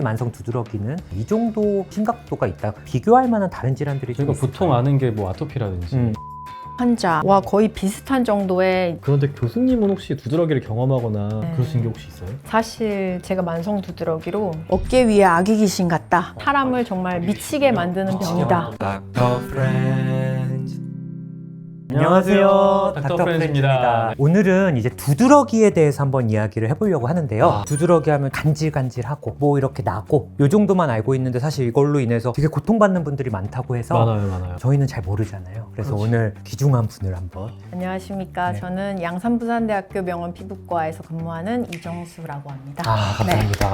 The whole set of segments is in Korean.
특히 만성 두드러기는 이 정도 심각도가 있다. 비교할 만한 다른 질환들이 좀 저희가 보통 있을까요? 아는 게 뭐 아토피라든지 음. 환자와 거의 비슷한 정도의 그런데 교수님은 혹시 두드러기를 경험하거나 네. 그러신 게 혹시 있어요? 사실 제가 만성 두드러기로 어깨 위에 아기 귀신 같다. 사람을 정말 미치게 만드는 병이다. 안녕하세요. 닥터 닥터 프렌즈입니다. 프렌즈입니다. 오늘은 이제 두드러기에 대해서 한번 이야기를 해보려고 하는데요. 아. 두드러기 하면 간질간질하고 뭐 이렇게 나고 요 정도만 알고 있는데 사실 이걸로 인해서 되게 고통받는 분들이 많다고 해서 많아요, 많아요. 저희는 잘 모르잖아요. 그래서 그렇지. 오늘 귀중한 분을 한번 안녕하십니까. 네. 저는 양산부산대학교 병원 피부과에서 근무하는 이정수라고 합니다. 아 감사합니다.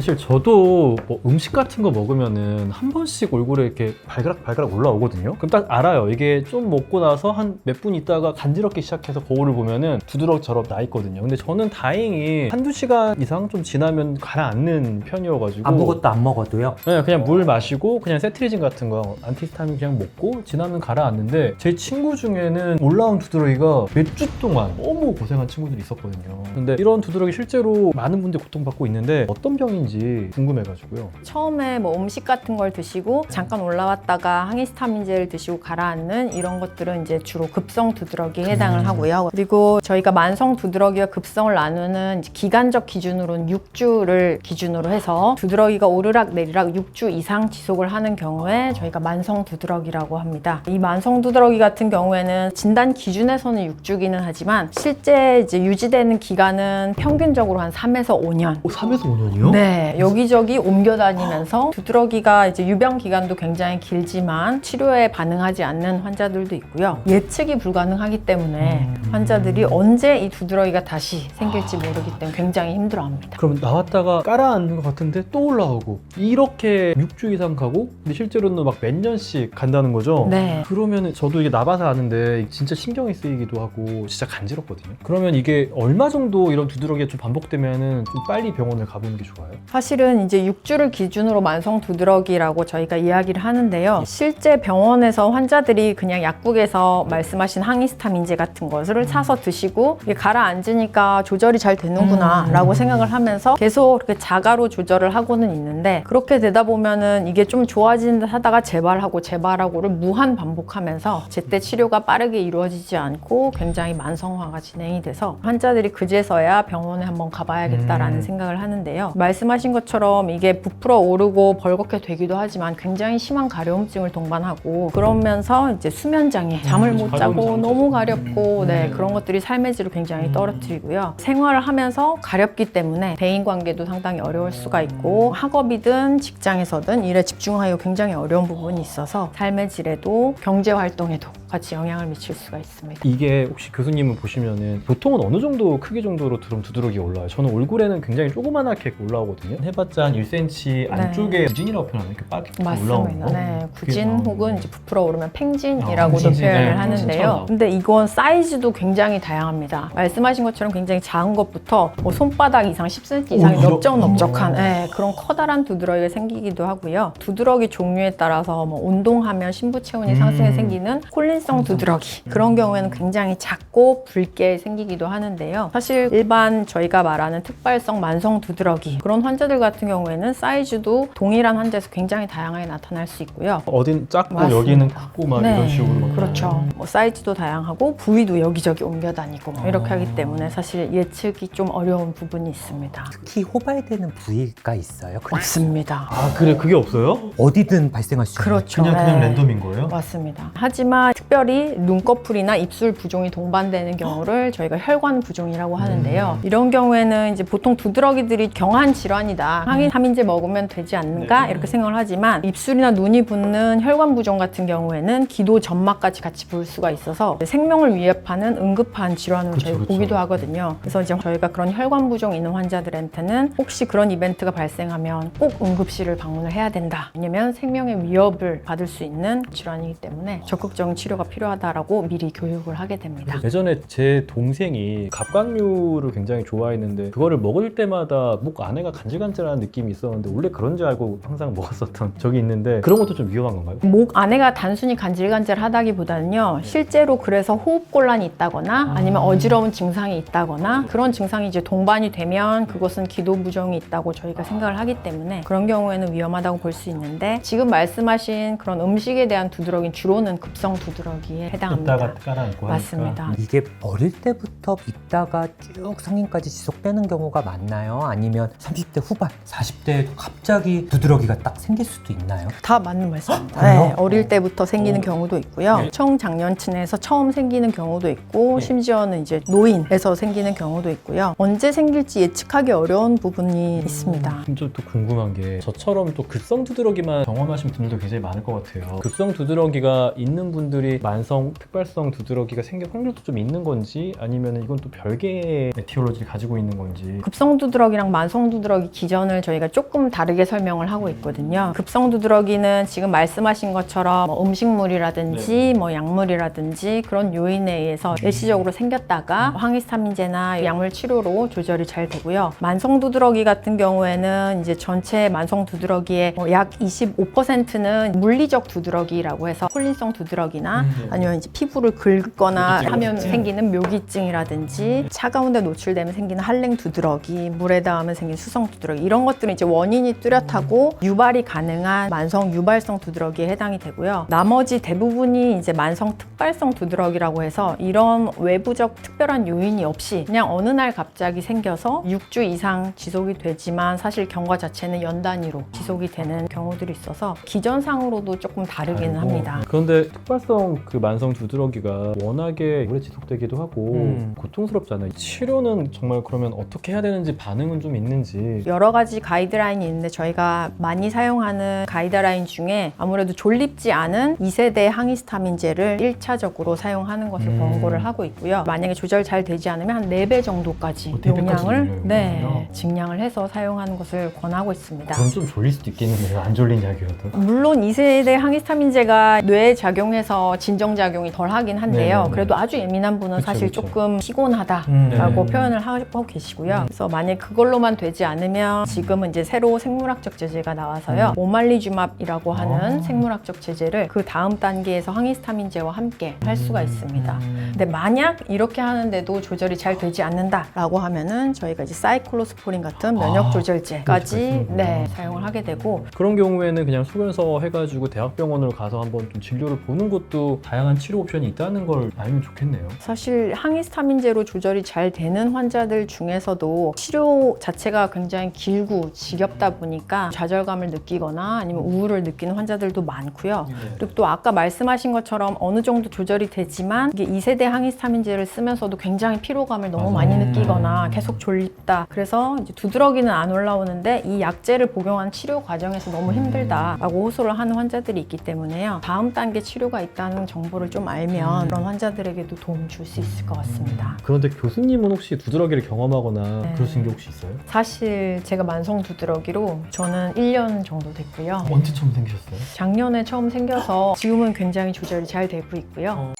사실 저도 뭐 음식 같은 거 먹으면은 한 번씩 얼굴에 이렇게 발가락 발가락 올라오거든요. 그럼 딱 알아요. 이게 좀 먹고 나서 한 몇 분 있다가 간지럽기 시작해서 거울을 보면은 두드러기처럼 나 있거든요. 근데 저는 다행히 한두 시간 이상 좀 지나면 가라앉는 편이어가지고 아무것도 안 먹어도요. 네, 그냥 물 마시고 그냥 세트리진 같은 거 안티스타민 그냥 먹고 지나면 가라앉는데 제 친구 중에는 올라온 두드러기가 몇 주 동안 너무 고생한 친구들이 있었거든요. 근데 이런 두드러기 실제로 많은 분들이 고통받고 있는데 어떤 병인지 궁금해가지고요. 처음에 뭐 음식 같은 걸 드시고 잠깐 올라왔다가 항히스타민제를 드시고 가라앉는 이런 것들은 이제 주로 급성 두드러기에 해당을 음. 하고요. 그리고 저희가 만성 두드러기와 급성을 나누는 기간적 기준으로는 6주를 기준으로 해서 두드러기가 오르락 내리락 6주 이상 지속을 하는 경우에 저희가 만성 두드러기라고 합니다. 이 만성 두드러기 같은 경우에는 진단 기준에서는 6주기는 하지만 실제 이제 유지되는 기간은 평균적으로 한 3에서 5년 3에서 5년이요? 네, 여기저기 옮겨 다니면서 두드러기가 이제 유병 기간도 굉장히 길지만 치료에 반응하지 않는 환자들도 있고요. 예측이 불가능하기 때문에 음. 환자들이 언제 이 두드러기가 다시 생길지 모르기 때문에 굉장히 힘들어합니다. 그럼 나왔다가 깔아앉는 것 같은데 또 올라오고 이렇게 6주 이상 가고 근데 실제로는 막 몇 년씩 간다는 거죠? 네. 그러면 저도 이게 나봐서 아는데 진짜 신경이 쓰이기도 하고 진짜 간지럽거든요. 그러면 이게 얼마 정도 이런 두드러기가 좀 반복되면은 좀 빨리 병원을 가보는 게 좋아요? 사실은 이제 6주를 기준으로 만성 두드러기라고 저희가 이야기를 하는데요. 실제 병원에서 환자들이 그냥 약국에서 말씀하신 항히스타민제 같은 것을 사서 드시고 이게 가라앉으니까 조절이 잘 되는구나 음. 라고 생각을 하면서 계속 이렇게 자가로 조절을 하고는 있는데 그렇게 되다 보면은 이게 좀듯 하다가 재발하고 재발하고를 무한 반복하면서 제때 치료가 빠르게 이루어지지 않고 굉장히 만성화가 진행이 돼서 환자들이 그제서야 병원에 한번 가봐야겠다라는 음. 생각을 하는데요. 말씀 하신 것처럼 이게 부풀어 오르고 벌겋게 되기도 하지만 굉장히 심한 가려움증을 동반하고 그러면서 이제 수면 장애, 잠을 못 자고. 너무 가렵고 음. 네 그런 것들이 삶의 질을 굉장히 음. 떨어뜨리고요. 생활을 하면서 가렵기 때문에 대인 관계도 상당히 어려울 수가 있고 학업이든 직장에서든 일에 집중하기 굉장히 어려운 부분이 있어서 삶의 질에도 경제 활동에도 같이 영향을 미칠 수가 있습니다. 이게 혹시 교수님은 보시면은 보통은 어느 정도 크기 정도로 두름 두드러기가 올라와요? 저는 얼굴에는 굉장히 조그만하게 올라오거든요. 해봤자 한 1cm 안쪽에 구진이라고 표현하면 이렇게 빠르게 올라오는. 거. 네, 구진 나오는 혹은 거. 이제 부풀어 오르면 아, 팽진이라고도 팽진, 표현을 네, 하는데요. 근데 이건 사이즈도 굉장히 다양합니다. 말씀하신 것처럼 굉장히 작은 것부터 뭐 손바닥 이상 10cm 이상의 오, 이거- 넓적넓적한 오. 네, 그런 커다란 두드러기가 생기기도 하고요. 두드러기 종류에 따라서 뭐 운동하면 신부 체온이 음. 상승해 생기는 콜린 성 두드러기 그런 경우에는 굉장히 작고 붉게 생기기도 하는데요. 사실 일반 저희가 말하는 특발성 만성 두드러기 그런 환자들 같은 경우에는 사이즈도 동일한 환자에서 굉장히 다양하게 나타날 수 있고요. 어딘 작고 맞습니다. 여기는 크고 막 네, 이런 식으로 막 그렇죠. 뭐 사이즈도 다양하고 부위도 여기저기 옮겨 다니고 뭐 이렇게 아. 하기 때문에 사실 예측이 좀 어려운 부분이 있습니다. 특히 호발되는 부위가 있어요. 그- 맞습니다. 아 그래 그게 없어요? 어디든 발생할 수 있는. 그렇죠. 그냥 그냥 네. 랜덤인 거예요? 맞습니다. 하지만 특별히 눈꺼풀이나 입술 부종이 동반되는 경우를 저희가 혈관 부종이라고 하는데요. 음. 이런 경우에는 이제 보통 두드러기들이 경한 질환이다. 항히타민제 먹으면 되지 않는가 네. 이렇게 생각을 하지만 입술이나 눈이 붓는 혈관 부종 같은 경우에는 기도 점막까지 같이 부을 수가 있어서 생명을 위협하는 응급한 질환으로 그쵸, 저희. 보기도 하거든요. 그래서 이제 저희가 그런 혈관 부종 있는 환자들한테는 혹시 그런 이벤트가 발생하면 꼭 응급실을 방문을 해야 된다. 왜냐면 생명의 위협을 받을 수 있는 질환이기 때문에 적극적인 치료가 치료가 필요하다라고 미리 교육을 하게 됩니다. 예전에 제 동생이 갑각류를 굉장히 좋아했는데 그거를 먹을 때마다 목 안에가 간질간질한 느낌이 있었는데 원래 그런 줄 알고 항상 먹었었던 적이 있는데 그런 것도 좀 위험한 건가요? 목 안에가 단순히 간질간질하다기보다는요 실제로 그래서 호흡곤란이 있다거나 아니면 어지러운 증상이 있다거나 그런 증상이 이제 동반이 되면 그것은 기도 부종이 있다고 저희가 생각을 하기 때문에 그런 경우에는 위험하다고 볼 수 있는데 지금 말씀하신 그런 음식에 대한 두드러기는 주로는 급성 두드러기 에 해당합니다. 이따가 깔아놓고 맞습니다. 이게 어릴 때부터 있다가 쭉 성인까지 지속되는 경우가 많나요? 아니면 30대 후반, 40대에도 갑자기 두드러기가 딱 생길 수도 있나요? 다 맞는 말씀입니다. 그래요? 네, 어릴 때부터 생기는 어. 경우도 있고요. 네. 청장년층에서 처음 생기는 경우도 있고 네. 심지어는 이제 노인에서 생기는 경우도 있고요. 언제 생길지 예측하기 어려운 부분이 있습니다. 좀또 궁금한 게 저처럼 또 급성 두드러기만 경험하신 분들도 굉장히 많을 것 같아요. 급성 두드러기가 있는 분들이 만성 특발성 두드러기가 생길 확률도 좀 있는 건지 아니면 이건 또 별개의 에티올로지를 가지고 있는 건지. 급성 두드러기랑 만성 두드러기 기전을 저희가 조금 다르게 설명을 하고 있거든요. 급성 두드러기는 지금 말씀하신 것처럼 뭐 음식물이라든지 뭐 약물이라든지 그런 요인에 의해서 일시적으로 생겼다가 항히스타민제나 약물 치료로 조절이 잘 되고요. 만성 두드러기 같은 경우에는 이제 전체 만성 두드러기의 뭐약 25%는 물리적 두드러기라고 해서 콜린성 두드러기나 아니면 이제 피부를 긁거나. 하면 묘기증. 생기는 묘기증이라든지 차가운 데 노출되면 생기는 한랭 두드러기, 물에 닿으면 생기는 수성 두드러기 이런 것들은 이제 원인이 뚜렷하고 유발이 가능한 만성 유발성 두드러기에 해당이 되고요. 나머지 대부분이 이제 만성 특발성 두드러기라고 해서 이런 외부적 특별한 요인이 없이 그냥 어느 날 갑자기 생겨서 6주 이상 지속이 되지만 사실 경과 자체는 연 단위로 지속이 되는 경우들이 있어서 기전상으로도 조금 다르기는 다르고. 합니다. 그런데 특발성 그 만성 두드러기가 워낙에 오래 지속되기도 하고 음. 고통스럽잖아요. 치료는 정말 그러면 어떻게 해야 되는지 반응은 좀 있는지 여러 가지 가이드라인이 있는데 저희가 많이 사용하는 가이드라인 중에 아무래도 졸립지 않은 2세대 항히스타민제를 1차적으로 사용하는 것을 음. 권고를 하고 있고요. 만약에 조절 잘 되지 않으면 한 4배 정도까지 어, 네 배까지 용량을 늘려요, 네, 그러면요? 증량을 해서 사용하는 것을 권하고 있습니다. 그럼 좀 졸릴 수도 있겠는데요. 안 졸린 약이어도. 물론 2세대 항히스타민제가 뇌에 작용해서 진정작용이 덜 하긴 한데요. 네네네. 그래도 아주 예민한 분은 그쵸, 사실 그쵸. 조금 피곤하다라고 네. 표현을 하고 계시고요. 그래서 만약 그걸로만 되지 않으면 지금은 이제 새로 생물학적 제제가 나와서요. 오말리주맙이라고 하는 아. 생물학적 제제를 그 다음 단계에서 항히스타민제와 함께 할 수가 있습니다. 음. 근데 만약 이렇게 하는데도 조절이 잘 되지 않는다라고 하면은 저희가 이제 사이클로스포린 같은 면역 아, 조절제까지 그렇죠. 네, 사용을 하게 되고 그런 경우에는 그냥 소견서 해가지고 대학병원을 가서 한번 좀 진료를 보는 것도 다양한 치료 옵션이 있다는 걸 알면 좋겠네요. 사실 항히스타민제로 조절이 잘 되는 환자들 중에서도 치료 자체가 굉장히 길고 지겹다 보니까 좌절감을 느끼거나 아니면 우울을 느끼는 환자들도 많고요. 그리고 또 아까 말씀하신 것처럼 어느 정도 조절이 되지만 이게 2세대 항히스타민제를 쓰면서도 굉장히 피로감을 너무. 많이 음. 느끼거나 계속 졸립다. 그래서 이제 두드러기는 안 올라오는데 이 약제를 복용한 치료 과정에서 너무 힘들다라고 호소를 하는 환자들이 있기 때문에요. 다음 단계 치료가 있다는 정보를 좀 알면 그런 환자들에게도 도움 줄 수 있을 것 같습니다. 그런데 교수님은 혹시 두드러기를 경험하거나 네. 그러신 게 혹시 있어요? 사실 제가 만성 두드러기로 저는 1년 정도 됐고요. 언제 처음 생기셨어요? 작년에 처음 생겨서 지금은 굉장히 조절이 잘 되고 있고요.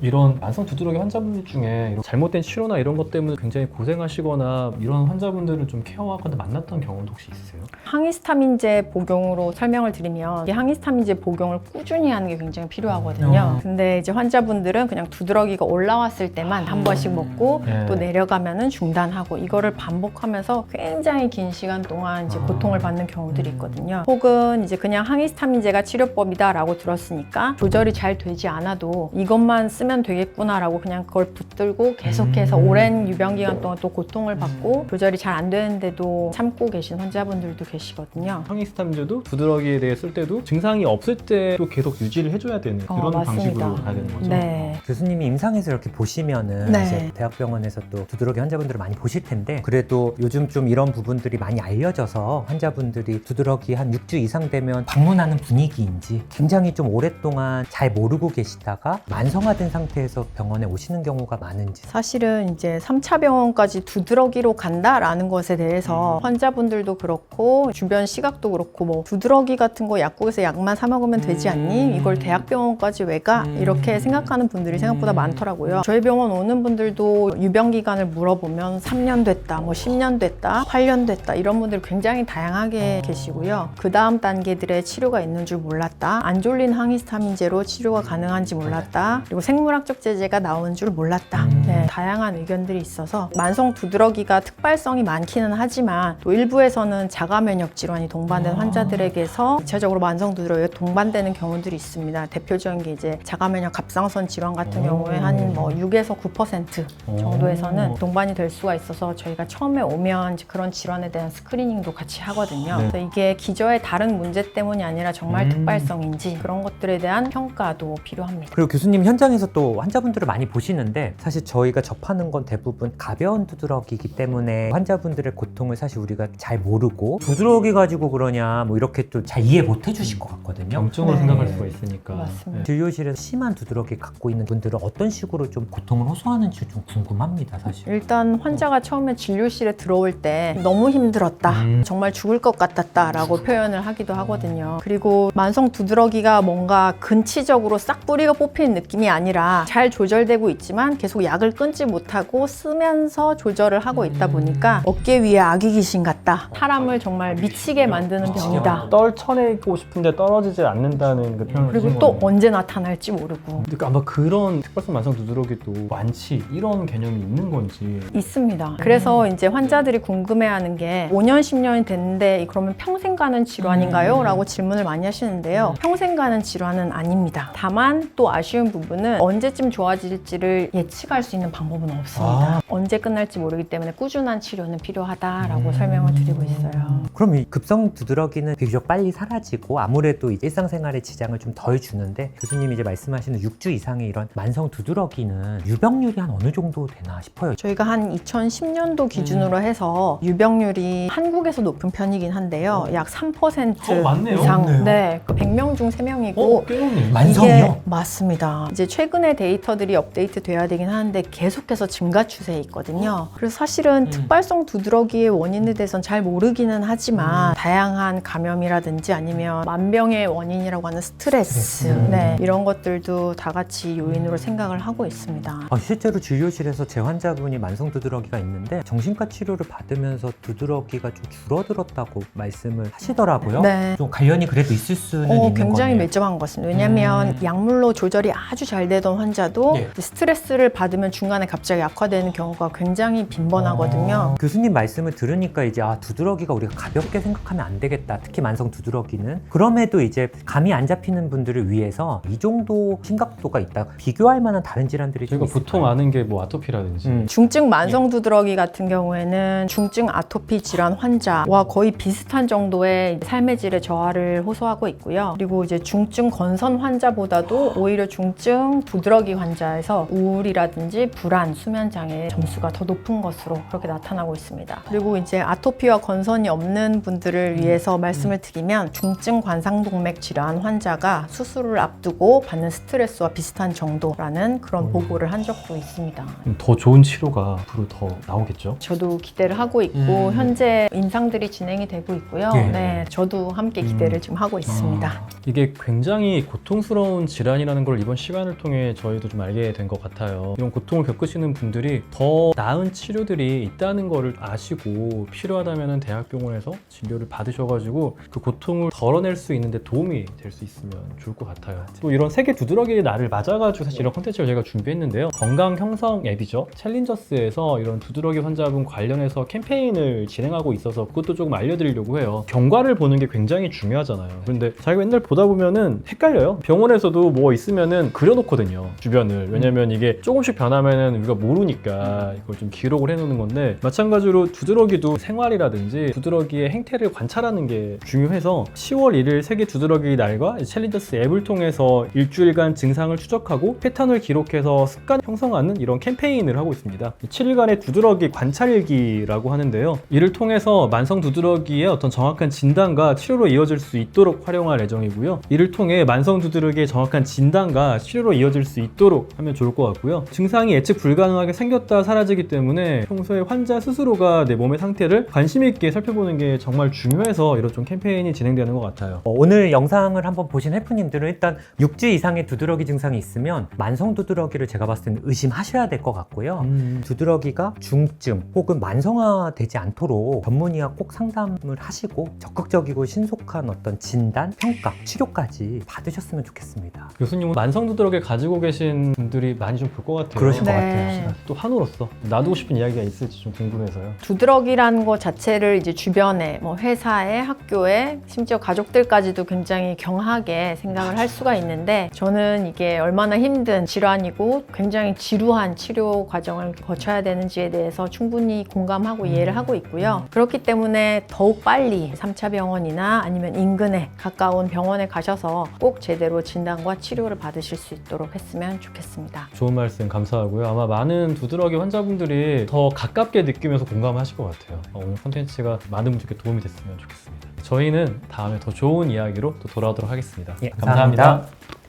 이런 만성 두드러기 환자분들 중에 잘못된 치료나 이런 것 때문에 굉장히 고생하시거나 이런 환자분들을 좀 케어하거나 만났던 경험도 혹시 있으세요? 항히스타민제 복용으로 설명을 드리면 이 항히스타민제 복용을 꾸준히 하는 게 굉장히 필요하거든요. 어. 근데 이제 환자분들은 그냥 두드러기가 올라왔을 때만 한 번씩 먹고 네. 또 내려가면은 중단하고 이거를 반복하면서 굉장히 긴 시간 동안 이제 아. 고통을 받는 경우들이 있거든요. 혹은 이제 그냥 항히스타민제가 치료법이다라고 들었으니까 조절이 잘 되지 않아도 이것만 쓰면 되겠구나라고 그냥 그걸 붙들고 계속해서 음. 오랜 유병 기간 동안 또 고통을 받고 조절이 잘 안 되는데도 참고 계신 환자분들도 계시거든요. 항히스타민제도 두드러기에 대해 쓸 때도 증상이 없을 때도 계속 유지를 해줘야 되는 어, 그런 맞습니다. 방식으로 가야 되는 거죠. 네. 교수님이 임상에서 이렇게 보시면은 네. 이제 대학병원에서 또 두드러기 환자분들을 많이 보실 텐데 그래도 요즘 좀 이런 부분들이 많이 알려져서 환자분들이 두드러기 한 6주 이상 되면 방문하는 분위기인지 굉장히 좀 오랫동안 잘 모르고 계시다가 만성화된 상태 상태에서 병원에 오시는 경우가 많은지 사실은 이제 3차 병원까지 두드러기로 간다라는 것에 대해서 환자분들도 그렇고 주변 시각도 그렇고 뭐 두드러기 같은 거 약국에서 약만 사 먹으면 되지 않니? 이걸 대학병원까지 왜 가? 이렇게 생각하는 분들이 생각보다 많더라고요. 저희 병원 오는 분들도 유병 기간을 물어보면 3년 됐다, 뭐 10년 됐다, 8년 됐다 이런 분들 굉장히 다양하게 계시고요. 그 다음 단계들의 치료가 있는 줄 몰랐다. 안 졸린 항히스타민제로 치료가 가능한지 몰랐다. 그리고 생 물학적 제제가 나오는 줄 몰랐다. 네, 다양한 의견들이 있어서 만성 두드러기가 특발성이 많기는 하지만 또 일부에서는 자가 면역 질환이 동반된 환자들에게서 대체적으로 만성 두드러기가 동반되는 경우들이 있습니다. 대표적인 게 이제 자가 면역 갑상선 질환 같은 경우에 한 뭐 6에서 9% 정도에서는 동반이 될 수가 있어서 저희가 처음에 오면 그런 질환에 대한 스크리닝도 같이 하거든요. 네. 그래서 이게 기저의 다른 문제 때문이 아니라 정말 음. 특발성인지 그런 것들에 대한 평가도 필요합니다. 그리고 교수님 현장에서 또 환자분들을 많이 보시는데 사실 저희가 접하는 건 대부분 가벼운 두드러기이기 때문에 환자분들의 고통을 사실 우리가 잘 모르고 두드러기 가지고 그러냐 뭐 이렇게 또 잘 이해 못 해주실 것 같거든요. 병증으로 네. 생각할 수가 있으니까. 맞습니다. 네. 진료실에서 심한 두드러기 갖고 있는 분들은 어떤 식으로 좀 고통을 호소하는지 좀 궁금합니다, 사실. 일단 환자가 처음에 진료실에 들어올 때 너무 힘들었다. 음. 정말 죽을 것 같았다라고 표현을 하기도 하거든요. 그리고 만성 두드러기가 뭔가 근치적으로 싹 뿌리가 뽑히는 느낌이 아니라 잘 조절되고 있지만 계속 약을 끊지 못하고 쓰면서 조절을 하고 있다 보니까 어깨 위에 아기 귀신 같다. 사람을 정말 미치게 만드는 병이다. 떨쳐내고 싶은데 떨어지질 않는다는 그 표현을 그리고 쓰신 또 거네요. 언제 나타날지 모르고. 근데 아마 그런 특발성 만성 두드러기도 완치 이런 개념이 있는 건지 있습니다. 그래서 이제 환자들이 궁금해하는 게 5년, 10년이 됐는데 그러면 평생 가는 질환인가요? 라고 질문을 많이 하시는데요. 평생 가는 질환은 아닙니다. 다만 또 아쉬운 부분은 언제쯤 좋아질지를 예측할 수 있는 방법은 없습니다. 아. 언제 끝날지 모르기 때문에 꾸준한 치료는 필요하다라고 설명을 드리고 있어요. 그럼 이 급성 두드러기는 비교적 빨리 사라지고 아무래도 이제 일상생활에 지장을 좀 덜 주는데 교수님이 이제 말씀하시는 6주 이상의 이런 만성 두드러기는 유병률이 한 어느 정도 되나 싶어요. 저희가 한 2010년도 기준으로 해서 유병률이 한국에서 높은 편이긴 한데요. 약 3% 어, 맞네요. 이상. 맞네요. 네. 그 100명 중 3명이고 어, 꽤 높네. 만성이요? 이게 맞습니다. 이제 최근에 데이터들이 업데이트 돼야 되긴 하는데 계속해서 증가 추세에 있거든요. 그래서 사실은 특발성 두드러기의 원인에 대해서는 잘 모르기는 하지만 다양한 감염이라든지 아니면 만병의 원인이라고 하는 스트레스, 네, 이런 것들도 다 같이 요인으로 생각을 하고 있습니다. 아, 실제로 진료실에서 제 환자분이 만성 두드러기가 있는데 정신과 치료를 받으면서 두드러기가 좀 줄어들었다고 말씀을 하시더라고요. 네. 좀 관련이 그래도 있을 수는 어, 있는 굉장히 거네요. 밀접한 것 같습니다. 왜냐하면 음. 약물로 조절이 아주 잘 되던 환자도 예. 스트레스를 받으면 중간에 갑자기 악화되는 경우가 굉장히 빈번하거든요. 교수님 말씀을 들으니까 이제 아 두드러기가 우리가 가볍게 생각하면 안 되겠다. 특히 만성 두드러기는 그럼에도 이제 감이 안 잡히는 분들을 위해서 이 정도 심각도가 있다. 비교할 만한 다른 질환들이 좀 저희가 있을까요? 보통 아는 게 뭐 아토피라든지 음. 중증 만성 두드러기 같은 경우에는 중증 아토피 질환 환자와 거의 비슷한 정도의 삶의 질의 저하를 호소하고 있고요. 그리고 이제 중증 건선 환자보다도 오히려 중증 두드러기 환자에서 우울이라든지 불안, 수면 장애 점수가 더 높은 것으로 그렇게 나타나고 있습니다. 그리고 이제 아토피와 건선이 없는 분들을 위해서 말씀을 드리면 중증 관상동맥 질환 환자가 수술을 앞두고 받는 스트레스와 비슷한 정도라는 그런 보고를 한 적도 있습니다. 음, 더 좋은 치료가 앞으로 더 나오겠죠. 저도 기대를 하고 있고 음. 현재 임상들이 진행이 되고 있고요. 예. 네, 저도 함께 기대를 지금 하고 있습니다. 아, 이게 굉장히 고통스러운 질환이라는 걸 이번 시간을 통해 저희도 좀 알게 된 것 같아요. 이런 고통을 겪으시는 분들이 더 나은 치료들이 있다는 거를 아시고 필요하다면 대학병원에서 진료를 받으셔가지고 그 고통을 덜어낼 수 있는데 도움이 될 수 있으면 좋을 것 같아요. 또 이런 세계 두드러기의 날을 맞아가지고 사실 이런 콘텐츠를 저희가 준비했는데요. 건강 형성 앱이죠. 챌린저스에서 이런 두드러기 환자분 관련해서 캠페인을 진행하고 있어서 그것도 조금 알려드리려고 해요. 경과를 보는 게 굉장히 중요하잖아요. 근데 자기가 맨날 보다 보면은 헷갈려요. 병원에서도 뭐 있으면은 그려놓거든요. 주변을. 왜냐면 이게 조금씩 변하면은 우리가 모르니까 이걸 좀 기록을 해놓는 건데 마찬가지로 두드러기도 생활이라든지 두드러기의 행태를 관찰하는 게 중요해서 10월 1일 세계 두드러기 날과 챌린저스 앱을 통해서 일주일간 증상을 추적하고 패턴을 기록해서 습관 형성하는 이런 캠페인을 하고 있습니다. 7일간의 두드러기 관찰일기라고 하는데요. 이를 통해서 만성 두드러기의 어떤 정확한 진단과 치료로 이어질 수 있도록 활용할 예정이고요. 이를 통해 만성 두드러기의 정확한 진단과 치료로 이어질 받을 수 있도록 하면 좋을 것 같고요. 증상이 예측 불가능하게 생겼다 사라지기 때문에 평소에 환자 스스로가 내 몸의 상태를 관심 있게 살펴보는 게 정말 중요해서 이런 좀 캠페인이 진행되는 것 같아요. 어, 오늘 영상을 한번 보신 헬프님들은 일단 6주 이상의 두드러기 증상이 있으면 만성 두드러기를 제가 봤을 때는 의심하셔야 될 것 같고요. 음. 두드러기가 중증 혹은 만성화되지 않도록 전문의와 꼭 상담을 하시고 적극적이고 신속한 어떤 진단, 평가, 치료까지 받으셨으면 좋겠습니다. 교수님은 만성 두드러기를 가지고 계신 분들이 많이 좀 볼 것 같아요. 그러실 것 네. 같아요. 또 한우로서 놔두고 싶은 이야기가 있을지 좀 궁금해서요. 두드러기라는 것 자체를 이제 주변에 뭐 회사에 학교에 심지어 가족들까지도 굉장히 경하게 생각을 할 수가 있는데 저는 이게 얼마나 힘든 질환이고 굉장히 지루한 치료 과정을 거쳐야 되는지에 대해서 충분히 공감하고 이해를 하고 있고요. 그렇기 때문에 더욱 빨리 3차 병원이나 아니면 인근에 가까운 병원에 가셔서 꼭 제대로 진단과 치료를 받으실 수 있도록 했 으면 좋겠습니다. 좋은 말씀 감사하고요. 아마 많은 두드러기 환자분들이 더 가깝게 느끼면서 공감하실 것 같아요. 어, 오늘 콘텐츠가 많은 분들께 도움이 됐으면 좋겠습니다. 저희는 다음에 더 좋은 이야기로 또 돌아오도록 하겠습니다. 예, 감사합니다. 감사합니다.